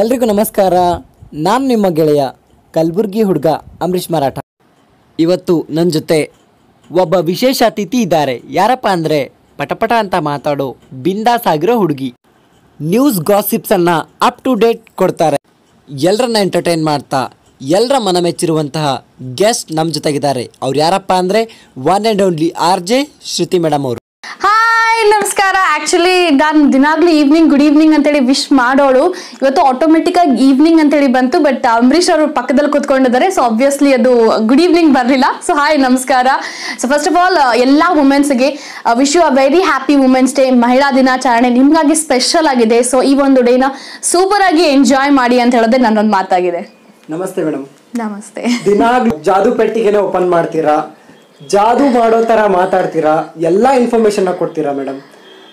ಎಲ್ರಿಗೂ ನಮಸ್ಕಾರ. ನಾನು ನಿಮ್ಮ ಗೆಳೆಯ ಕಲಬುರ್ಗಿ ಹುಡುಗ ಅಂಬರೀಷ್ ಮರಾಠ. ಇವತ್ತು ನನ್ನ ಜೊತೆ ಒಬ್ಬ ವಿಶೇಷ ಅತಿಥಿ ಇದ್ದಾರೆ. ಯಾರಪ್ಪ ಅಂದರೆ ಪಟಪಟ ಅಂತ ಮಾತಾಡೋ ಬಿಂದಾಸ್ ಆಗಿರೋ ಹುಡುಗಿ. ನ್ಯೂಸ್ ಗಾಸಿಪ್ಸನ್ನು ಅಪ್ ಟು ಡೇಟ್ ಕೊಡ್ತಾರೆ. ಎಲ್ಲರನ್ನ ಎಂಟರ್ಟೈನ್ ಮಾಡ್ತಾ ಎಲ್ಲರ ಮನ ಮೆಚ್ಚಿರುವಂತಹ ಗೆಸ್ಟ್ ನಮ್ಮ ಜೊತೆಗಿದ್ದಾರೆ. ಅವ್ರು ಯಾರಪ್ಪ ಅಂದರೆ one and only R J Shruti madam ಅವರು. ಹಾಯ್ ನಮಸ್ಕಾರ. ಆಕ್ಚುಲಿ ನಾನು ದಿನಾಗ್ಲೂ ಈವ್ನಿಂಗ್ ಗುಡ್ ಈವ್ನಿಂಗ್ ಅಂತೇಳಿ ವಿಶ್ ಮಾಡೋಳು. ಇವತ್ತು ಆಟೋಮೆಟಿಕ್ ಆಗಿ ಈವ್ನಿಂಗ್ ಅಂತೇಳಿ ಬಂತು ಬಟ್ ಅಂಬರೀಶ್ ಅವರು ಪಕ್ಕದಲ್ಲಿ ಕೂತ್ಕೊಂಡಿದ್ದಾರೆ ಸೊ ಅಬ್ವಿಯಸ್ಲಿ ಅದು ಗುಡ್ ಈವ್ನಿಂಗ್ ಬರಲಿಲ್ಲ. ಸೊ ಹಾಯ್ ನಮಸ್ಕಾರ. ಸೊ ಫಸ್ಟ್ ಆಫ್ ಆಲ್ ಎಲ್ಲ ವುಮೆನ್ಸ್ಗೆ wish you a very happy women's day ಮಹಿಳಾ ದಿನಾಚರಣೆ ನಿಮ್ಗಾಗಿ ಸ್ಪೆಷಲ್ ಆಗಿದೆ. ಸೊ ಈ ಒಂದು ಡೇನ ಸೂಪರ್ ಆಗಿ ಎಂಜಾಯ್ ಮಾಡಿ ಅಂತ ಹೇಳೋದೇ ನನ್ನೊಂದು ಮಾತಾಗಿದೆ. ನಮಸ್ತೆ ಮೇಡಮ್ ನಮಸ್ತೆ. ದಿನ ಜಾದು ಪೆಟ್ಟಿಗೆನೆ ಓಪನ್ ಮಾಡ್ತೀರಾ? ಜಾದು ಮಾಡೋ ತರ ಮಾತಾಡ್ತೀರಾ? ಎಲ್ಲಾ ಇನ್ಫಾರ್ಮೇಶನ್ ಕೊಡ್ತೀರಾ ಮೇಡಮ್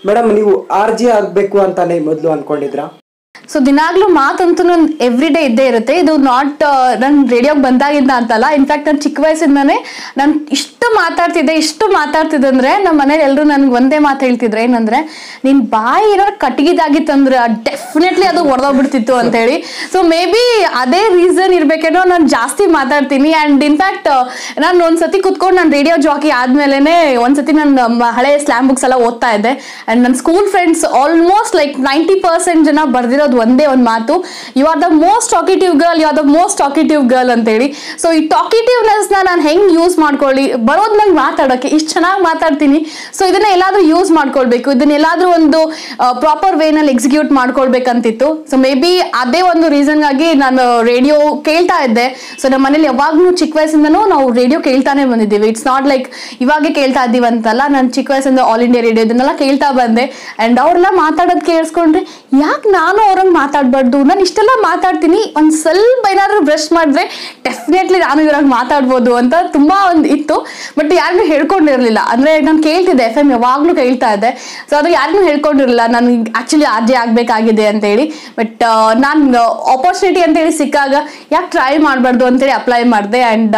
ಮೇಡಮ್ ನೀವು ಆರ್ ಜಿ ಆಗ್ಬೇಕು ಅಂತಾನೆ ಮೊದಲು ಅನ್ಕೊಂಡಿದ್ರಾ ಸೊ ದಿನಾಗ್ಲೂ ಮಾತಂತೂ ನನ್ ಎವ್ರಿ ಡೇ ಇದ್ದೇ ಇರುತ್ತೆ. ಇದು ನಾಟ್ ನನ್ ರೇಡಿಯೋಗೆ ಬಂದಾಗಿಂದ ಅಂತಲ್ಲ. ಇನ್ಫ್ಯಾಕ್ಟ್ ನಾನು ಚಿಕ್ಕ ವಯಸ್ಸಿಂದಾನೆ ನಾನು ಇಷ್ಟು ಮಾತಾಡ್ತಿದ್ದೆ ಇಷ್ಟು ಮಾತಾಡ್ತಿದ್ದೆ ಅಂದ್ರೆ ನಮ್ಮ ಮನೇಲಿ ಎಲ್ಲರೂ ನನ್ಗೆ ಒಂದೇ ಮಾತು ಹೇಳ್ತಿದ್ರು. ಏನಂದ್ರೆ, ನಿನ್ ಬಾಯಿ ಏನಾದ್ರು ಕಟ್ಟಿಗಿದಾಗಿತ್ತಂದ್ರೆ ಡೆಫಿನೆಟ್ಲಿ ಅದು ಒಡೆದೋಗ್ಬಿಡ್ತಿತ್ತು ಅಂತ ಹೇಳಿ. ಸೊ ಮೇ ಬಿ ಅದೇ ರೀಸನ್ ಇರ್ಬೇಕೇನೋ ನಾನು ಜಾಸ್ತಿ ಮಾತಾಡ್ತೀನಿ. ಅಂಡ್ ಇನ್ಫ್ಯಾಕ್ಟ್ ನಾನು ಒಂದ್ಸತಿ ಕುತ್ಕೊಂಡು ನಾನು ರೇಡಿಯೋ ಜಾಕಿ ಆದ್ಮೇಲೆ ಒಂದ್ಸತಿ ನನ್ನ ಹಳೆ ಸ್ಲಾಮ್ ಬುಕ್ಸ್ ಎಲ್ಲ ಓದ್ತಾ ಇದ್ದೆ. ಅಂಡ್ ನನ್ನ school friends almost like ninety percent ಜನ ಬರ್ದಿರೋದು ಒಂದೇ ಒಂದು ಮಾತು. You are the most talkative girl you are the most talkative girl ಅಂತೇಳಿ. ಸೊ ಈ ಟಾಕಿಟಿವ್ನೆಸ್ನ ನಾನು ಹೆಂಗ್ ಯೂಸ್ ಮಾಡ್ಕೊಳ್ಳಿ? ಬರೋದು ನಂಗೆ ಮಾತಾಡೋಕ್ಕೆ ಇಷ್ಟು ಚೆನ್ನಾಗಿ ಮಾತಾಡ್ತೀನಿ. ಸೊ ಇದನ್ನ ಎಲ್ಲಾದ್ರೂ ಯೂಸ್ ಮಾಡ್ಕೊಳ್ಬೇಕು. ಇದನ್ನ ಎಲ್ಲಾದ್ರೂ ಒಂದು ಪ್ರಾಪರ್ ವೇನಲ್ಲಿ ಎಕ್ಸಿಕ್ಯೂಟ್ ಮಾಡ್ಕೊಳ್ಬೇಕಂತಿತ್ತು. ಸೊ ಮೇ ಬಿ ಅದೇ ಒಂದು ರೀಸನ್ಗಾಗಿ ನಾನು ರೇಡಿಯೋ ಕೇಳ್ತಾ ಇದ್ದೆ. ಸೊ ನಮ್ಮ ಮನೇಲಿ ಯಾವಾಗ್ಲೂ ಚಿಕ್ಕ ವಯಸ್ಸಿಂದನೂ ನಾವು ರೇಡಿಯೋ ಕೇಳ್ತಾನೆ ಬಂದಿದ್ದೀವಿ. ಇಟ್ಸ್ ನಾಟ್ ಲೈಕ್ ಇವಾಗೆ ಕೇಳ್ತಾ ಇದ್ದೀವಿ ಅಂತಲ್ಲ. ನಾನು ಚಿಕ್ಕ ವಯಸ್ಸಿಂದ ಆಲ್ ಇಂಡಿಯಾ ರೇಡಿಯೋ ಇದನ್ನೆಲ್ಲ ಕೇಳ್ತಾ ಬಂದೆ. ಅಂಡ್ ಅವ್ರನ್ನ ಮಾತಾಡೋದು ಕೇಳಿಸ್ಕೊಂಡ್ರೆ, ಯಾಕೆ ನಾನು ಅವ್ರಂಗೆ ಮಾತಾಡ್ಬಾರ್ದು. ನಾನು ಇಷ್ಟೆಲ್ಲ ಮಾತಾಡ್ತೀನಿ. ಒಂದು ಸ್ವಲ್ಪ ಏನಾದ್ರು ಬ್ರಷ್ ಮಾಡಿದ್ರೆ ಡೆಫಿನೆಟ್ಲಿ ನಾನು ಇವ್ರಾಗ ಮಾತಾಡ್ಬೋದು ಅಂತ ತುಂಬಾ ಒಂದು ಇತ್ತು. ಬಟ್ ಯಾರಿಗೂ ಹೇಳ್ಕೊಂಡಿರ್ಲಿಲ್ಲ. ಅಂದ್ರೆ ನಾನು ಕೇಳ್ತಿದ್ದೆ ಎಫ್ ಎಂ ಯಾವಾಗ್ಲೂ ಕೇಳ್ತಾ ಇದ್ದೆ. ಸೊ ಅದು ಯಾರಿಗೂ ಹೇಳ್ಕೊಂಡಿರಲಿಲ್ಲ. ನಾನು ಆಕ್ಚುಲಿ ಆರ್ ಜೆ ಅಂತ ಅಂತೇಳಿ ಬಟ್ ನಾನು ಆಪರ್ಚುನಿಟಿ ಅಂತೇಳಿ ಸಿಕ್ಕಾಗ ಯಾಕೆ ಟ್ರೈ ಮಾಡಬಾರ್ದು ಅಂತೇಳಿ ಅಪ್ಲೈ ಮಾಡಿದೆ. ಅಂಡ್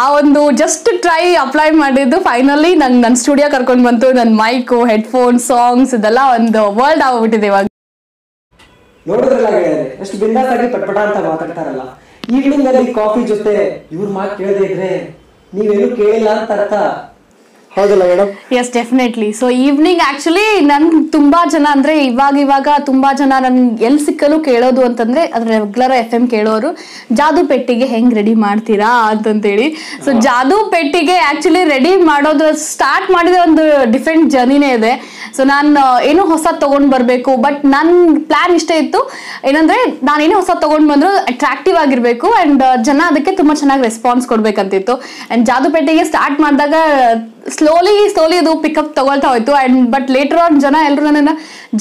ಆ ಒಂದು ಜಸ್ಟ್ ಟ್ರೈ ಅಪ್ಲೈ ಮಾಡಿದ್ದು ಫೈನಲಿ ನಂಗೆ ನನ್ನ ಸ್ಟುಡಿಯೋ ಕರ್ಕೊಂಡು ಬಂತು. ನನ್ನ ಮೈಕು ಹೆಡ್ಫೋನ್ ಸಾಂಗ್ಸ್ ಇದೆಲ್ಲ ಒಂದು ವರ್ಲ್ಡ್ ಆಗ್ಬಿಟ್ಟಿದೆ ಇವಾಗ. ನೋಡಿದ್ರಲ್ಲ ಗೆಳೆಯರೆ ಎಷ್ಟು ಬಿಂದಾಸ್ ಆಗಿ ಪಟ್ಪಟ ಅಂತ ಮಾತಾಡ್ತಾರಲ್ಲ. ಈವ್ನಿಂಗ್ ಅಲ್ಲಿ ಕಾಫಿ ಜೊತೆ ಇವ್ರ ಮಾತು ಕೇಳದೇ ಇದ್ರೆ ನೀವೇನು ಕೇಳಿಲ್ಲ ಅಂತ ಅರ್ಥ? ಹೌದಲ್ಲ madam yes definitely so evening actually ನನ್ ತುಂಬಾ ಜನ ಅಂದ್ರೆ ಇವಾಗ ಇವಾಗ ತುಂಬಾ ಜನ ನನ್ ಎಲ್ಲಿ ಸಿಕ್ಕಲು ಕೇಳೋದು ಅಂತಂದ್ರೆ ಅದ್ರ ರೆಗ್ಯುಲರ್ ಎಫ್ ಎಂ ಕೇಳೋರು ಜಾದು ಪೆಟ್ಟಿಗೆ ಹೆಂಗ್ ರೆಡಿ ಮಾಡ್ತೀರಾ? ಅಂತಂತೇಳಿ. ಸೊ ಜಾದು ಪೆಟ್ಟಿಗೆ ಆಕ್ಚುಲಿ ರೆಡಿ ಮಾಡೋದು ಸ್ಟಾರ್ಟ್ ಮಾಡಿದ ಒಂದು ಡಿಫ್ರೆಂಟ್ ಜರ್ನಿನೇ ಇದೆ. ಸೊ ನಾನು ಏನು ಹೊಸ ತಗೊಂಡ್ ಬರ್ಬೇಕು ಬಟ್ ನನ್ನ ಪ್ಲಾನ್ ಇಷ್ಟೇ ಇತ್ತು. ಏನಂದ್ರೆ, ನಾನು ಏನೋ ಹೊಸ ತಗೊಂಡ್ ಬಂದ್ರು ಅಟ್ರಾಕ್ಟಿವ್ ಆಗಿರ್ಬೇಕು ಅಂಡ್ ಜನ ಅದಕ್ಕೆ ತುಂಬಾ ಚೆನ್ನಾಗಿ ರೆಸ್ಪಾನ್ಸ್ ಕೊಡ್ಬೇಕಂತಿತ್ತು. ಅಂಡ್ ಜಾದುಪೇಟೆಗೆ ಸ್ಟಾರ್ಟ್ ಮಾಡಿದಾಗ ಸ್ಲೋಲಿ ಸ್ಲೋಲಿ ಅದು ಪಿಕಪ್ ತಗೊಳ್ತಾ ಹೋಯ್ತು. ಅಂಡ್ ಬಟ್ ಲೇಟರ್ ಆನ್ ಜನ ಎಲ್ಲರೂ ನನ್ನ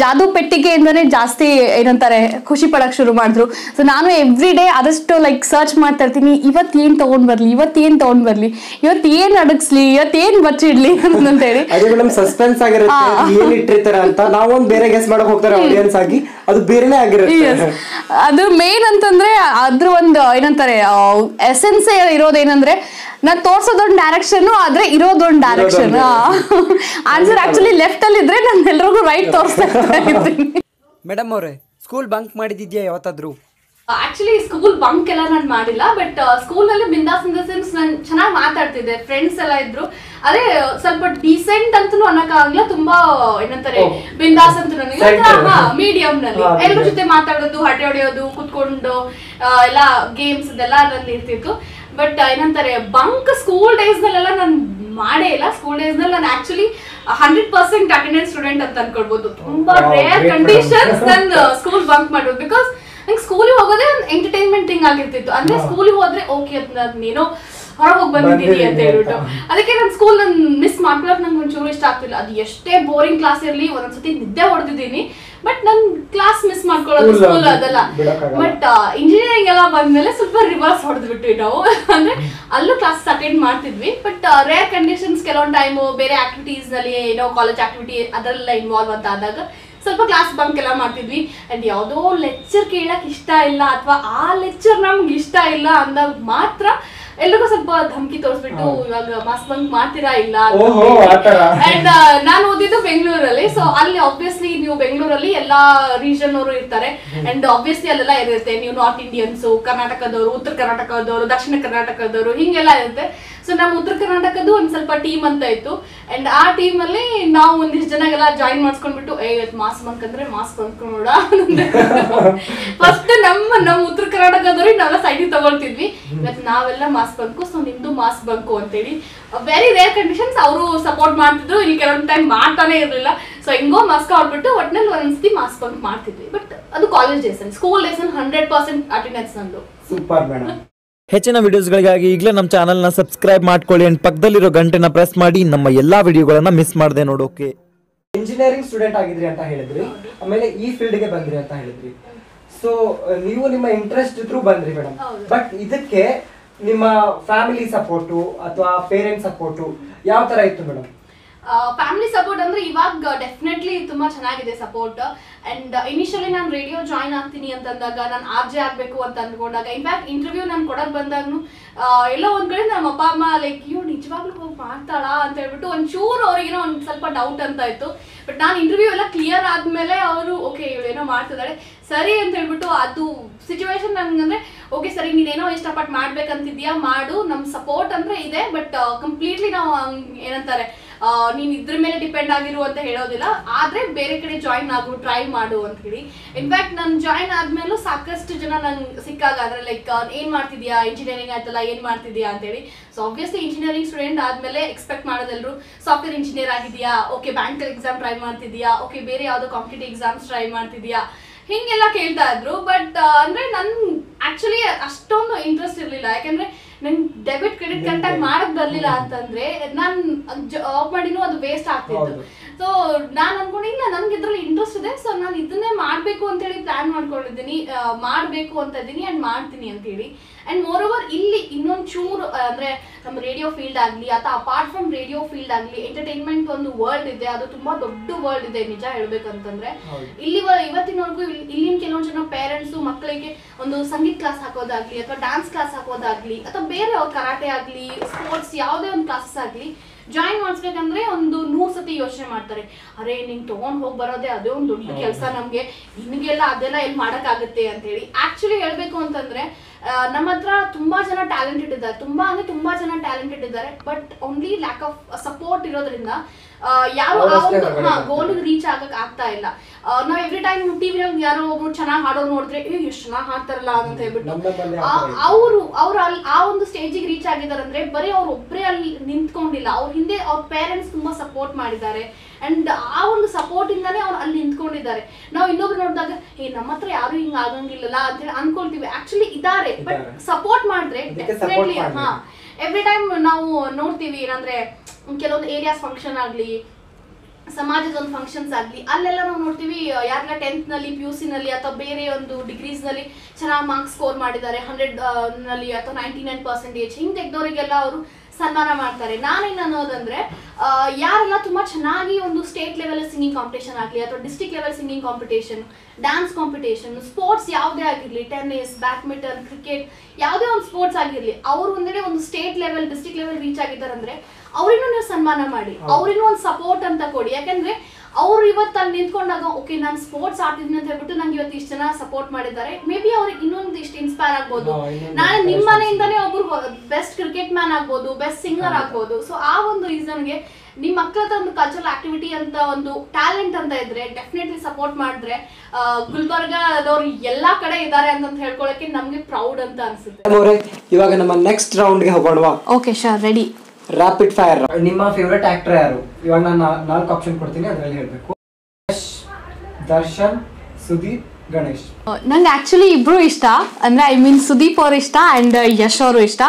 ಜಾದು ಪೆಟ್ಟಿಗೆಯಿಂದನೇ ಜಾಸ್ತಿ ಏನಂತಾರೆ ಖುಷಿ ಪಡಕ್ ಶುರು ಮಾಡಿದ್ರು. ಸೊ ನಾನು ಎವ್ರಿ ಡೇ ಆದಷ್ಟು ಲೈಕ್ ಸರ್ಚ್ ಮಾಡ್ತಾ ಇರ್ತೀನಿ. ಇವತ್ತು ಏನ್ ತಗೊಂಡ್ ಬರಲಿ ಇವತ್ತು ಏನು ತಗೊಂಡ್ ಬರಲಿ ಇವತ್ತು ಏನ್ ಅಡಗಿಸ್ಲಿ ಇವತ್ತು ಏನ್ ಬಚ್ಚಿಡ್ಲಿ ಅಂತ ಹೇಳಿ. ಅದೇ ಮೇಡಮ್ ಸಸ್ಪೆನ್ಸ್ ಆಗಿರುತ್ತೆ. ಅಂತ ನಾವೊಂದ್ ಬೇರೆ ಗೆಸ್ ಮಾಡಕ್ ಹೋಗ್ತಾರೆ ಆಡಿಯನ್ಸ್ ಆಗಿ. ಅದು ಬೇರೆನೇ ಆಗಿರುತ್ತೆ. ಅದು ಮೇನ್ ಅಂತಂದ್ರೆ ಅದ್ರ ಒಂದು ಏನಂತಾರೆ ಎಸೆನ್ಸ್ ಇರೋದೇನಂದ್ರೆ ನಾನ್ ತೋರ್ಸೋದೊಂದ್ ಡೈರೆಕ್ಷನ್ ಆದ್ರೆ ಇರೋದೊಂದ್ ಡೈರೆಕ್ಷನ್ ಆನ್ಸರ್ ಆಕ್ಚುಲಿ ಲೆಫ್ಟ್ ಅಲ್ಲಿ ಇದ್ರೆ ನಾನು ಎಲ್ರಿಗೂ ರೈಟ್ ತೋರಿಸ್ತಾ ಇದ್ದೀನಿ. ಮೇಡಮ್ ಅವರೇ ಸ್ಕೂಲ್ ಬಂಕ್ ಮಾಡಿದ್ಯಾ ಯಾವತ್ತಾದ್ರೂ? ಆಕ್ಚುಲಿ ಸ್ಕೂಲ್ ಬಂಕ್ ಎಲ್ಲ ನಾನು ಮಾಡಿಲ್ಲ ಬಟ್ ಸ್ಕೂಲ್ನಲ್ಲಿ ಬಿಂದಾಸ್ ಇನ್ ದ ಸೆನ್ಸ್ ನಾನು ಚೆನ್ನಾಗಿ ಮಾತಾಡ್ತಿದ್ದೆ. ಫ್ರೆಂಡ್ಸ್ ಎಲ್ಲ ಇದ್ರು. ಅದೇ ಸ್ವಲ್ಪ ಡಿಸೆಂಟ್ ಅಂತೂ ಅನ್ನಕ್ಕಾಗಲ್ಲ ತುಂಬಾ ಏನಂತಾರೆ ಓ. ಬಿಂದಾಸ್ ಅಂತ ನನಗೆ. ಮೀಡಿಯಂ ನಲ್ಲಿ ಎಲ್ಲರ ಜೊತೆ ಮಾತಾಡೋದು ಹಟೆ ಹೊಡೆಯೋದು ಕುತ್ಕೊಂಡು ಎಲ್ಲ ಗೇಮ್ಸ್ ಇದೆಲ್ಲ ಅದ್ರಲ್ಲಿ ಇರ್ತಿತ್ತು. ಬಟ್ ಏನಂತಾರೆ ಬಂಕ್ ಸ್ಕೂಲ್ ಡೇಸ್ ನಲ್ಲೆಲ್ಲ ನಾನು ಮಾಡೇ ಇಲ್ಲ. ಸ್ಕೂಲ್ ಡೇಸ್ನಲ್ಲಿ ನಾನು actually hundred percent attendance student ಅಂತ ಅನ್ಕೊಳ್ಬಹುದು ತುಂಬಾ ರೇರ್ ಕಂಡೀಷನ್ಸ್. ನಾನು ಸ್ಕೂಲ್ ಬಂಕ್ ಮಾಡೋದು ಬಿಕಾಸ್ ನಂಗೆ ಸ್ಕೂಲಿಗೆ ಹೋಗೋದೇ ಒಂದು ಎಂಟರ್ಟೈನ್ಮೆಂಟ್ ಥಿಂಗ್ ಆಗಿರ್ತಿತ್ತು. ಅಂದ್ರೆ ಸ್ಕೂಲಿಗೆ ಹೋದ್ರೆ ಓಕೆ ಅಂತ ನೀನೋ ಹೊರಗೆ ಹೋಗಿ ಬಂದಿದ್ದೀನಿ ಅಂತ ಹೇಳ್ಬಿಟ್ಟು. ಅದಕ್ಕೆ ನನ್ನ ಸ್ಕೂಲ್ ನನ್ನ ಮಿಸ್ ಮಾಡ್ಕೊಳಕ್ ನಂಗೆ ಒಂಚೂರು ಇಷ್ಟ ಆಗ್ತಿಲ್ಲ. ಅದು ಎಷ್ಟೇ ಬೋರಿಂಗ್ ಕ್ಲಾಸ್ ಇರಲಿ ಒಂದೊಂದ್ಸತಿ ನಿದ್ದೆ ಹೊಡೆದಿದ್ದೀನಿ. ಬಟ್ ನನ್ ಕ್ಲಾಸ್ ಮಿಸ್ ಮಾಡ್ಕೊಳ್ಳೋದು ಸ್ಕೂಲ್ ಅದಲ್ಲ. ಬಟ್ ಇಂಜಿನಿಯರಿಂಗ್ ಎಲ್ಲ ಬಂದ್ಮೇಲೆ ಸ್ವಲ್ಪ ರಿವರ್ಸ್ ಹೊಡೆದ್ಬಿಟ್ವಿ ನಾವು. ಅಂದ್ರೆ ಅಲ್ಲೂ ಕ್ಲಾಸ್ ಅಟೆಂಡ್ ಮಾಡ್ತಿದ್ವಿ. ಬಟ್ ರೇರ್ ಕಂಡೀಷನ್ಸ್ ಕೆಲವೊಂದು ಟೈಮು ಬೇರೆ ಆಕ್ಟಿವಿಟೀಸ್ನಲ್ಲಿ ಏನೋ ಕಾಲೇಜ್ ಆಕ್ಟಿವಿಟಿ ಅದರಲ್ಲ ಇನ್ವಾಲ್ವ್ ಅಂತ ಆದಾಗ ಸ್ವಲ್ಪ ಕ್ಲಾಸ್ ಬಂಕ್ ಎಲ್ಲ ಮಾಡ್ತಿದ್ವಿ. ಅಂಡ್ ಯಾವುದೋ ಲೆಕ್ಚರ್ ಕೇಳಕ್ ಇಷ್ಟ ಇಲ್ಲ ಅಥವಾ ಆ ಲೆಕ್ಚರ್ ನಮ್ಗೆ ಇಷ್ಟ ಇಲ್ಲ ಅಂದಾಗ ಮಾತ್ರ ಎಲ್ಲರಿಗೂ ಸ್ವಲ್ಪ ಧಮಕಿ ತೋರಿಸ್ಬಿಟ್ಟು ಇವಾಗ ಮಾಸ್ ಬಂಕ್ ಮಾಡ್ತೀರಾ ಇಲ್ಲ ಅಂಡ್ ನಾನು ಓದಿದ್ದು ಬೆಂಗಳೂರಲ್ಲಿ. ಸೊ ಅಲ್ಲಿ ಆಬ್ವಿಯಸ್ಲಿ ನೀವು ಬೆಂಗಳೂರಲ್ಲಿ ಎಲ್ಲಾ ರೀಜನ್ ಅವರು ಇರ್ತಾರೆ. ಅಂಡ್ ಆಬ್ವಿಯಸ್ಲಿ ಅಲ್ಲೆಲ್ಲ ಇರುತ್ತೆ. ನೀವು ನಾರ್ತ್ ಇಂಡಿಯನ್ಸ್ ಕರ್ನಾಟಕದವರು ಉತ್ತರ ಕರ್ನಾಟಕದವರು ದಕ್ಷಿಣ ಕರ್ನಾಟಕದವರು ಹಿಂಗೆಲ್ಲ ಇರುತ್ತೆ. ಸೊ ನಮ್ಮ ಉತ್ತರ ಕರ್ನಾಟಕದ್ದು ಒಂದ್ ಸ್ವಲ್ಪ ಟೀಮ್ ಅಂತ ಇತ್ತು. ಅಂಡ್ ಆ ಟೀಮ್ ಅಲ್ಲಿ ನಾವು ಒಂದಿಷ್ಟು ಜನ ಎಲ್ಲ ಜಾಯಿನ್ ಮಾಡ್ಸ್ಕೊಂಡ್ಬಿಟ್ಟು ಏ ಇವತ್ತು ಮಾಸ್ ಬಂಕ್ ಅಂದ್ರೆ ಮಾಸ್ ಬಂಕ್ ನೋಡ ಫಸ್ಟ್ ನಮ್ಮ ನಮ್ಮ ಉತ್ತರ ಕರ್ನಾಟಕದವ್ರಿಗೆ ನಾವೆಲ್ಲ ಸೈಡಿಗೆ ತಗೊಳ್ತಿದ್ವಿ. ಇವತ್ತು ನಾವೆಲ್ಲ ಮಾಸ್ಕ್ ಬಂಕು ಸೊ ನಿಮ್ದು ಮಾಸ್ ಬಂಕು ಅಂತೇಳಿ. ವೆರಿ ರೇರ್ ಕಂಡೀಷನ್ಸ್ ಅವರು ಸಪೋರ್ಟ್ ಮಾಡ್ತಿದ್ರು. ಇಲ್ಲಿ ಕೆಲವೊಂದು ಟೈಮ್ ಮಾಡ್ತಾನೆ ಇರಲಿಲ್ಲ. ಸೊ ಹಿಂಗೋ ಮಾಸ್ಕ್ ಆಡ್ಬಿಟ್ಟು ಒಟ್ನಲ್ಲಿ ಒಂದ್ಸತಿ ಮಾಸ್ಕ್ ಬಂಕ್ ಮಾಡ್ತಿದ್ವಿ. ಬಟ್ ಅದು college ಡೇಸನ್ school ಡೇಸನ್ hundred percent attendance ನಂದು. ಸೂಪರ್ ಮೇಡಮ್ ಹೆಚ್ಚಿನ ವಿಡಿಯೋಸ್ಗಳಿಗಾಗಿ ಈಗಲೇ ನಮ್ಮ ಚಾನಲ್ನ ಸಬ್ಸ್ಕ್ರೈಬ್ ಮಾಡ್ಕೊಳ್ಳಿ ಅಂಡ್ ಪಕ್ಕದಲ್ಲಿರೋ ಗಂಟೆನ ಪ್ರೆಸ್ ಮಾಡಿ ನಮ್ಮ ಎಲ್ಲಾ ವಿಡಿಯೋಗಳನ್ನ ಮಿಸ್ ಮಾಡದೆ ನೋಡೋಕೆ. ಇಂಜಿನಿಯರಿಂಗ್ ಸ್ಟೂಡೆಂಟ್ ಆಗಿದ್ರಿ ಅಂತ ಹೇಳಿದ್ರಿ ಆಮೇಲೆ ಈ ಫೀಲ್ಡ್ಗೆ ಬಂದ್ರಿ ಅಂತ ಹೇಳಿದ್ರಿ. ಸೊ ನೀವು ನಿಮ್ಮ ಇಂಟ್ರೆಸ್ಟ್ ಇದ್ರೂ ಬಂದ್ರಿ ಮೇಡಮ್ ಬಟ್ ಇದಕ್ಕೆ ನಿಮ್ಮ ಫ್ಯಾಮಿಲಿ ಸಪೋರ್ಟು ಅಥವಾ ಪೇರೆಂಟ್ಸ್ ಸಪೋರ್ಟು ಯಾವ ತರ ಇತ್ತು ಮೇಡಮ್ ಫ್ಯಾಮಿಲಿ ಸಪೋರ್ಟ್ ಅಂದ್ರೆ ಇವಾಗ ಡೆಫಿನೆಟ್ಲಿ ತುಂಬಾ ಚೆನ್ನಾಗಿದೆ ಸಪೋರ್ಟ್ ಅಂಡ್ ಇನಿಷಿಯಲಿ ನಾನು ರೇಡಿಯೋ ಜಾಯ್ನ್ ಆಗ್ತೀನಿ ಅಂತಂದಾಗ ನಾನು ಆರ್ ಜೆ ಆಗ್ಬೇಕು ಅಂತ ಅಂದ್ಕೊಂಡಾಗ ಇನ್ಫ್ಯಾಕ್ಟ್ ಇಂಟರ್ವ್ಯೂ ನಾನು ಕೊಡಕ್ ಬಂದಾಗ್ನು ಆ, ಎಲ್ಲೋ ಒಂದ್ ಕಡೆ ನಮ್ಮ ಅಪ್ಪ ಅಮ್ಮ ಲೈಕ್ ಇವ್ ನಿಜವಾಗ್ಲೂ ಹೋಗಿ ಮಾಡ್ತಾಳಾ? ಅಂತ ಹೇಳ್ಬಿಟ್ಟು ಒಂಚೂರು ಅವ್ರಿಗೇನೋ ಒಂದ್ ಸ್ವಲ್ಪ ಡೌಟ್ ಅಂತ ಇತ್ತು. ಬಟ್ ನಾನು ಇಂಟರ್ವ್ಯೂ ಎಲ್ಲ ಕ್ಲಿಯರ್ ಆದ್ಮೇಲೆ ಅವರು ಓಕೆ ಇವಳೇನೋ ಮಾಡ್ತಿದ್ದಾಳೆ ಸರಿ ಅಂತ ಹೇಳ್ಬಿಟ್ಟು ಅದು ಸಿಚುವೇಶನ್ ನನ್ಗಂದ್ರೆ ಓಕೆ ಸರಿ ನೀನೇನೋ ಇಷ್ಟಪಟ್ಟು ಮಾಡ್ಬೇಕಂತಿದ್ಯಾ ಮಾಡು ನಮ್ ಸಪೋರ್ಟ್ ಅಂದ್ರೆ ಇದೆ ಬಟ್ ಕಂಪ್ಲೀಟ್ಲಿ ನಾವು ಏನಂತಾರೆ ನೀನ್ ಇದ್ರ ಮೇಲೆ ಡಿಪೆಂಡ್ ಆಗಿರು ಅಂತ ಹೇಳೋದಿಲ್ಲ, ಆದ್ರೆ ಬೇರೆ ಕಡೆ ಜಾಯಿನ್ ಆಗು ಟ್ರೈ ಮಾಡು ಅಂತ ಹೇಳಿ. ಇನ್ಫ್ಯಾಕ್ಟ್ ನಾನು ಜಾಯಿನ್ ಆದ್ಮೇಲೂ ಸಾಕಷ್ಟು ಜನ ನಂಗೆ ಸಿಕ್ಕಾಗ, ಅಂದ್ರೆ ಲೈಕ್ ಏನ್ ಮಾಡ್ತಿದ್ಯಾ ಇಂಜಿನಿಯರಿಂಗ್ ಆಯ್ತಲ್ಲ, ಏನ್ ಮಾಡ್ತಿದ್ಯಾ ಅಂತ ಹೇಳಿ. ಸೊ ಆಬ್ವಿಯಸ್ಲಿ ಇಂಜಿನಿಯರಿಂಗ್ ಸ್ಟೂಡೆಂಟ್ ಆದ್ಮೇಲೆ ಎಕ್ಸ್ಪೆಕ್ಟ್ ಮಾಡೋದೆಲ್ಲರೂ ಸಾಫ್ಟ್ವೇರ್ ಇಂಜಿನಿಯರ್ ಆಗಿದ್ಯಾ ಓಕೆ ಬ್ಯಾಂಕ್ ಎಕ್ಸಾಮ್ ಟ್ರೈ ಮಾಡ್ತಿದ್ಯಾ ಓಕೆ ಬೇರೆ ಯಾವುದೋ ಕಾಂಪಿಟೇಟಿವ್ ಎಕ್ಸಾಮ್ಸ್ ಟ್ರೈ ಮಾಡ್ತಿದ್ಯಾ. ಹಿಂಗೆಲ್ಲ ಕೇಳ್ತಾ ಇದ್ರು ಬಟ್ ಅಂದ್ರೆ ನನ್ ಆಕ್ಚುಲಿ ಅಷ್ಟೊಂದು ಇಂಟ್ರೆಸ್ಟ್ ಇರಲಿಲ್ಲ. ಯಾಕಂದ್ರೆ ನನ್ ಡೆಬಿಟ್ ಕ್ರೆಡಿಟ್ ಕರೆಕ್ಟಾಗಿ ಮಾಡಕ್ ಬರ್ಲಿಲ್ಲ ಅಂತಂದ್ರೆ ನಾನ್ ಜಾಬ್ ಮಾಡಿನೂ ಅದು ವೇಸ್ಟ್ ಆಗ್ತಿತ್ತು. ಸೊ ನಾನು ಅನ್ಕೊಂಡಿಲ್ಲ ನನ್ಗೆ ಇದ್ರಲ್ಲಿ ಇಂಟ್ರೆಸ್ಟ್ ಇದೆ ಸೊ ನಾನು ಇದನ್ನೇ ಮಾಡ್ಬೇಕು ಅಂತ ಮಾಡ್ಕೊಂಡಿದ್ದೀನಿ ಮಾಡ್ಬೇಕು ಅಂತ ಇದ್ದೀನಿ ಆ್ಯಂಡ್ ಮಾಡ್ತೀನಿ ಅಂತ ಹೇಳಿ ಅಂಡ್ ಮೋರ್ ಓವರ್ ಇಲ್ಲಿ ಇನ್ನೊಂದು ಚೂರು ಅಂದರೆ ನಮ್ಮ ರೇಡಿಯೋ ಫೀಲ್ಡ್ ಆಗಲಿ ಅಥವಾ ಅಪಾರ್ಟ್ ಫ್ರಮ್ ರೇಡಿಯೋ ಫೀಲ್ಡ್ ಆಗಲಿ ಎಂಟರ್ಟೈನ್ಮೆಂಟ್ ಒಂದು ವರ್ಲ್ಡ್ ಇದೆ. ಅದು ತುಂಬಾ ದೊಡ್ಡ ವರ್ಲ್ಡ್ ಇದೆ ನಿಜ ಹೇಳ್ಬೇಕಂತಂದ್ರೆ. ಇಲ್ಲಿ ಇವತ್ತಿನವರೆಗೂ ಇಲ್- ಇಲ್ಲಿನ ಕೆಲವೊಂದು ಜನ ಪೇರೆಂಟ್ಸ್ ಮಕ್ಕಳಿಗೆ ಒಂದು ಸಂಗೀತ ಕ್ಲಾಸ್ ಹಾಕೋದಾಗ್ಲಿ ಅಥವಾ ಡ್ಯಾನ್ಸ್ ಕ್ಲಾಸ್ ಹಾಕೋದಾಗ್ಲಿ ಅಥವಾ ಬೇರೆ ಕರಾಟೆ ಆಗಲಿ ಸ್ಪೋರ್ಟ್ಸ್ ಯಾವುದೇ ಒಂದು ಕ್ಲಾಸಸ್ ಆಗ್ಲಿ ಜಾಯಿನ್ ಮಾಡಿಸ್ಬೇಕಂದ್ರೆ ಒಂದು ನೂರ್ ಸತಿ ಯೋಚನೆ ಮಾಡ್ತಾರೆ. ಅರೆ ನಿಂಗೆ ತಗೊಂಡ್ ಹೋಗಿ ಬರೋದೇ ಅದೇ ಒಂದು ದೊಡ್ಡ ಕೆಲಸ ನಮ್ಗೆ. ನಿನಗೆಲ್ಲ ಅದೆಲ್ಲ ಎಲ್ಲಿ ಮಾಡಕ್ಕಾಗುತ್ತೆ ಅಂತ ಹೇಳಿ ಆಕ್ಚುಲಿ ಹೇಳ್ಬೇಕು ಅಂತಂದ್ರೆ ನಮ್ಮ ಹತ್ರ ತುಂಬಾ ಜನ ಟ್ಯಾಲೆಂಟೆಡ್ ಇದ್ದಾರೆ ತುಂಬಾ ಅಂದ್ರೆ ತುಂಬಾ ಜನ ಟ್ಯಾಲೆಂಟೆಡ್ ಇದ್ದಾರೆ but only lack of support ಇರೋದ್ರಿಂದ ಯಾರು. ಗೋಲ್ ರೀಚ್ ಆಗಕ್ ಆಗ್ತಾ ಇಲ್ಲ. ನಾವ್ ಎವ್ರಿ ಟೈಮ್ ಟಿವಿಯಲ್ಲಿ ಯಾರೋ ಒಬ್ರು ಚೆನ್ನಾಗಿ ಹಾಡೋರು ನೋಡಿದ್ರೆ ಇನ್ನು ಎಷ್ಟು ಚೆನ್ನಾಗಿ ಹಾಡ್ತಾರಲ್ಲ ಅಂತ ಹೇಳ್ಬಿಟ್ಟು ಅವರು ಅವ್ರ ಅಲ್ಲಿ ಆ ಒಂದು ಸ್ಟೇಜಿಗೆ ರೀಚ್ ಆಗಿದ್ದಾರೆ ಅಂದ್ರೆ ಬರೀ ಅವ್ರ ಒಬ್ಬರೇ ಅಲ್ಲಿ ನಿಂತ್ಕೊಂಡಿಲ್ಲ. ಅವ್ರ ಹಿಂದೆ ಅವ್ರ ಪೇರೆಂಟ್ಸ್ ತುಂಬಾ ಸಪೋರ್ಟ್ ಮಾಡಿದ್ದಾರೆ. ಅಂಡ್ ಆ ಒಂದು ಸಪೋರ್ಟ್ ಇಂದಾನೇ ಅವ್ರು ಅಲ್ಲಿ ನಿಂತ್ಕೊಂಡಿದ್ದಾರೆ. ನಾವು ಇನ್ನೊಬ್ರು ನೋಡಿದಾಗ ಏ ನಮ್ಮ ಹತ್ರ ಯಾರು ಹಿಂಗ್ ಆಗಂಗಿಲ್ಲಲ್ಲ ಅಂತ ಹೇಳಿ ಅನ್ಕೊಳ್ತೀವಿ. ಆಕ್ಚುಲಿ ಇದಾರೆ ಬಟ್ ಸಪೋರ್ಟ್ ಮಾಡಿದ್ರೆ ಡೆಫಿನೆಟ್ಲಿ. ಹಾ. ಎವ್ರಿ ಟೈಮ್ ನಾವು ನೋಡ್ತೀವಿ ಏನಂದ್ರೆ ಕೆಲವೊಂದು ಏರಿಯಾಸ್ ಫಂಕ್ಷನ್ ಆಗ್ಲಿ ಸಮಾಜದ ಒಂದು ಫಂಕ್ಷನ್ಸ್ ಆಗಲಿ ಅಲ್ಲೆಲ್ಲ ನಾವು ನೋಡ್ತೀವಿ ಯಾರೆಲ್ಲ ಟೆಂತ್ನಲ್ಲಿ ಪಿ ಯು ಸಿ ನಲ್ಲಿ ಅಥವಾ ಬೇರೆ ಒಂದು ಡಿಗ್ರೀಸ್ನಲ್ಲಿ ಚೆನ್ನಾಗಿ ಮಾರ್ಕ್ಸ್ ಸ್ಕೋರ್ ಮಾಡಿದ್ದಾರೆ ಹಂಡ್ರೆಡ್ನಲ್ಲಿ ಅಥವಾ ನೈಂಟಿ ನೈನ್ ಪರ್ಸೆಂಟೇಜ್ ಹಿಂಗೆ ತೆಗ್ದವರಿಗೆಲ್ಲ ಅವರು ಸನ್ಮಾನ ಮಾಡ್ತಾರೆ. ನಾನೇನು ಅನ್ನೋದಂದ್ರೆ ಯಾರೆಲ್ಲ ತುಂಬಾ ಚೆನ್ನಾಗಿ ಒಂದು ಸ್ಟೇಟ್ ಲೆವೆಲ್ ಸಿಂಗಿಂಗ್ ಕಾಂಪಿಟೇಷನ್ ಆಗಲಿ ಅಥವಾ district level singing competition dance competition sports ಯಾವುದೇ ಆಗಿರಲಿ ಟೆನ್ನಿಸ್ ಬ್ಯಾಡ್ಮಿಂಟನ್ ಕ್ರಿಕೆಟ್ ಯಾವುದೇ ಒಂದು ಸ್ಪೋರ್ಟ್ಸ್ ಆಗಿರಲಿ ಅವ್ರ ಒಂದೇ ಒಂದು state level district level reach ಆಗಿದ್ದಾರೆ ಅಂದ್ರೆ ಅವ್ರಿಗೂ ನೀವು ಸನ್ಮಾನ ಮಾಡಿ. ಅವ್ರಿಗೂ ಒಂದು ಸಪೋರ್ಟ್ ಅಂತ ಕೊಡಿ. ಯಾಕಂದ್ರೆ ಅವ್ರು ಇವತ್ತು ಅಲ್ಲಿ ನಿಂತ್ಕೊಂಡಾಗ ಓಕೆ ನಾನು ಸ್ಪೋರ್ಟ್ಸ್ ಆಡ್ತಿದ್ದೀನಿ ಅಂತ ಹೇಳ್ಬಿಟ್ಟು ನಂಗೆ ಇವತ್ತು ಇಷ್ಟು ಜನ ಸಪೋರ್ಟ್ ಮಾಡಿದ್ದಾರೆ. ಮೇ ಬಿ ಅವ್ರಿಗೆ ಇನ್ನೊಂದು ಇಷ್ಟು ಇನ್ಸ್ಪೈರ್ ಆಗ್ಬೋದು. ನಾಳೆ ನಿಮ್ಮ ಮನೆಯಿಂದಾನೇ ಒಬ್ರು ಬೆಸ್ಟ್ ಕ್ರಿಕೆಟ್ ಮ್ಯಾನ್ ಆಗ್ಬೋದು ಬೆಸ್ಟ್ ಸಿಂಗರ್ ಆಗ್ಬೋದು. ಸೊ ಆ ಒಂದು ರೀಸನ್ಗೆ ನಿಮ್ಮ ಮಕ್ಕಳ ಹತ್ರ ಒಂದು ಕಲ್ಚರಲ್ ಆಕ್ಟಿವಿಟಿ ಅಂತ ಒಂದು ಟ್ಯಾಲೆಂಟ್ ಅಂತ ಇದ್ರೆ ಡೆಫಿನೆಟ್ಲಿ ಸಪೋರ್ಟ್ ಮಾಡಿದ್ರೆ ಆ, ಗುಲ್ಬರ್ಗಾದವ್ರು ಎಲ್ಲಾ ಕಡೆ ಇದ್ದಾರೆ ಅಂತ ಹೇಳ್ಕೊಳಕ್ಕೆ ನಮ್ಗೆ ಪ್ರೌಡ್ ಅಂತ ಅನ್ಸುತ್ತೆ. ಇವಾಗ ನಮ್ಮ ನೆಕ್ಸ್ಟ್ ರೌಂಡ್ಗೆ ಹೋಗೋಣವಾ? Okay sure ready rapid fire ನಿಮ್ಮ ಫೇವ್ರೆಟ್ ಆಕ್ಟರ್ ಯಾರು? ಇವಾಗ ನಾನು ನಾಲ್ಕು ಆಪ್ಷನ್ ಕೊಡ್ತೀನಿ ಅದರಲ್ಲಿ ಹೇಳಬೇಕು. ಯಶ್ ದರ್ಶನ್ ಸುದೀಪ್ ಗಣೇಶ್. ನಂಗೆ ಆಕ್ಚುಲಿ ಇಬ್ರು ಇಷ್ಟ. ಅಂದ್ರೆ ಐ ಮೀನ್ ಸುದೀಪ್ ಅವರು ಇಷ್ಟ ಅಂಡ್ ಯಶ್ ಅವರು ಇಷ್ಟ.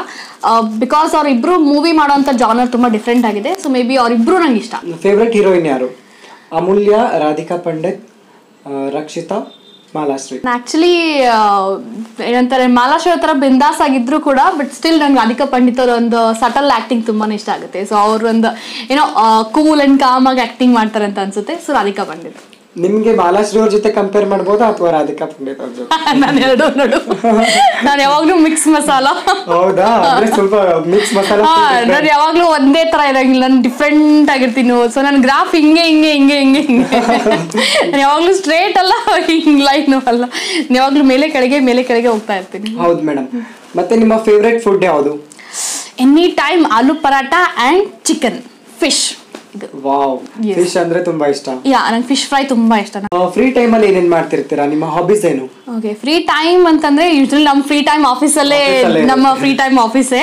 ಬಿಕಾಸ್ ಅವ್ರಿಬ್ರು ಮೂವಿ ಮಾಡೋಂಥ ಜಾನರ್ ತುಂಬಾ ಡಿಫ್ರೆಂಟ್ ಆಗಿದೆ. ಸೊ ಮೇ ಬಿ ಅವ್ರಿಬ್ರು ನಂಗೆ ಇಷ್ಟ. ಫೇವ್ರೆಟ್ ಹೀರೋಯಿನ್ ಯಾರು? ಅಮೂಲ್ಯ ರಾಧಿಕಾ ಪಂಡಿತ್ ರಕ್ಷಿತಾ ಮಾಲಾಶ್ರೀ ಆಕ್ಚುಲಿ ಏನಂತಾರೆ ಮಾಲಾಶ್ರೀ ಹತ್ರ ಬಿಂದಾಸ್ ಆಗಿದ್ರು ಕೂಡ ಬಟ್ ಸ್ಟಿಲ್ ನಂಗೆ ರಾಧಿಕಾ ಪಂಡಿತ್ ಅವ್ರ ಒಂದು ಸಟಲ್ ಆಕ್ಟಿಂಗ್ ತುಂಬಾನೇ ಇಷ್ಟ ಆಗುತ್ತೆ. ಸೊ ಅವ್ರ ಒಂದು, ಏನೋ ಕೂಲ್ ಅಂಡ್ ಕಾಮ್ ಆಗಿ ಆಕ್ಟಿಂಗ್ ಮಾಡ್ತಾರೆ ಅಂತ ಅನ್ಸುತ್ತೆ. ಸೊ ರಾಧಿಕಾ ಪಂಡಿತ್. ನಿಮ್ಗೆ ಬಾಲಾಶ್ರೀ ಅವ್ರ ಜೊತೆ ಕಂಪೇರ್ ಮಾಡ್ಬೋದಾ ಅಥವಾ ರಾಧಿಕಾ ಪಂಡಿತ್ ಅವ್ರ ಜೊತೆ? ನಾನು ಎರಡು ನೋಡು. ನಾನು ಯಾವಾಗ್ಲೂ ಮಿಕ್ಸ್ ಮಸಾಲ. ಹೌದಾ? ಅಂದ್ರೆ ಸ್ವಲ್ಪ ಮಿಕ್ಸ್ ಮಸಾಲ ನಾನು ಯಾವಾಗ್ಲೂ ಒಂದೇ ತರ ಇರಂಗಿಲ್ಲ. ನಾನು ಡಿಫ್ರೆಂಟ್ ಆಗಿರ್ತೀನಿ. ಸೊ ನನ್ನ ಗ್ರಾಫ್ ಹಿಂಗೆ ಹಿಂಗೆ ಹಿಂಗೆ ಹಿಂಗೆ ಹಿಂಗೆ. ನಾನು ಯಾವಾಗ್ಲೂ ಸ್ಟ್ರೇಟ್ ಅಲ್ಲ ಹಿಂಗ್ ಲೈನ್ ಅಲ್ಲ. ನಾನು ಯಾವಾಗ್ಲೂ ಮೇಲೆ ಕೆಳಗೆ ಮೇಲೆ ಕೆಳಗೆ ಹೋಗ್ತಾ ಇರ್ತೀನಿ. ಹೌದು ಮೇಡಮ್ ಮತ್ತೆ ನಿಮ್ಮ ಫೇವ್ರೆಟ್ ಫುಡ್ ಯಾವುದು? Any time aloo paratha and chicken fish ಇದು ವಾವ್. ಫಿಶ್ ಅಂದ್ರೆ ತುಂಬಾ ಇಷ್ಟ. ಯಾ ನಂಗೆ ಫಿಶ್ ಫ್ರೈ ತುಂಬಾ ಇಷ್ಟ. ಫ್ರೀ ಟೈಮ್ ಅಲ್ಲಿ ಏನೇನ್ ಮಾಡ್ತಿರ್ತೀರಾ? ನಿಮ್ಮ ಹಾಬೀಸ್ ಏನು? ಓಕೆ ಫ್ರೀ ಟೈಮ್ ಅಂತಂದ್ರೆ ಯೂಶಲಿ ನಮ್ಮ ಫ್ರೀ ಟೈಮ್ ಆಫೀಸಲ್ಲೇ ಅಲ್ಲೇ ನಮ್ಮ ಫ್ರೀ ಟೈಮ್ ಆಫೀಸೇ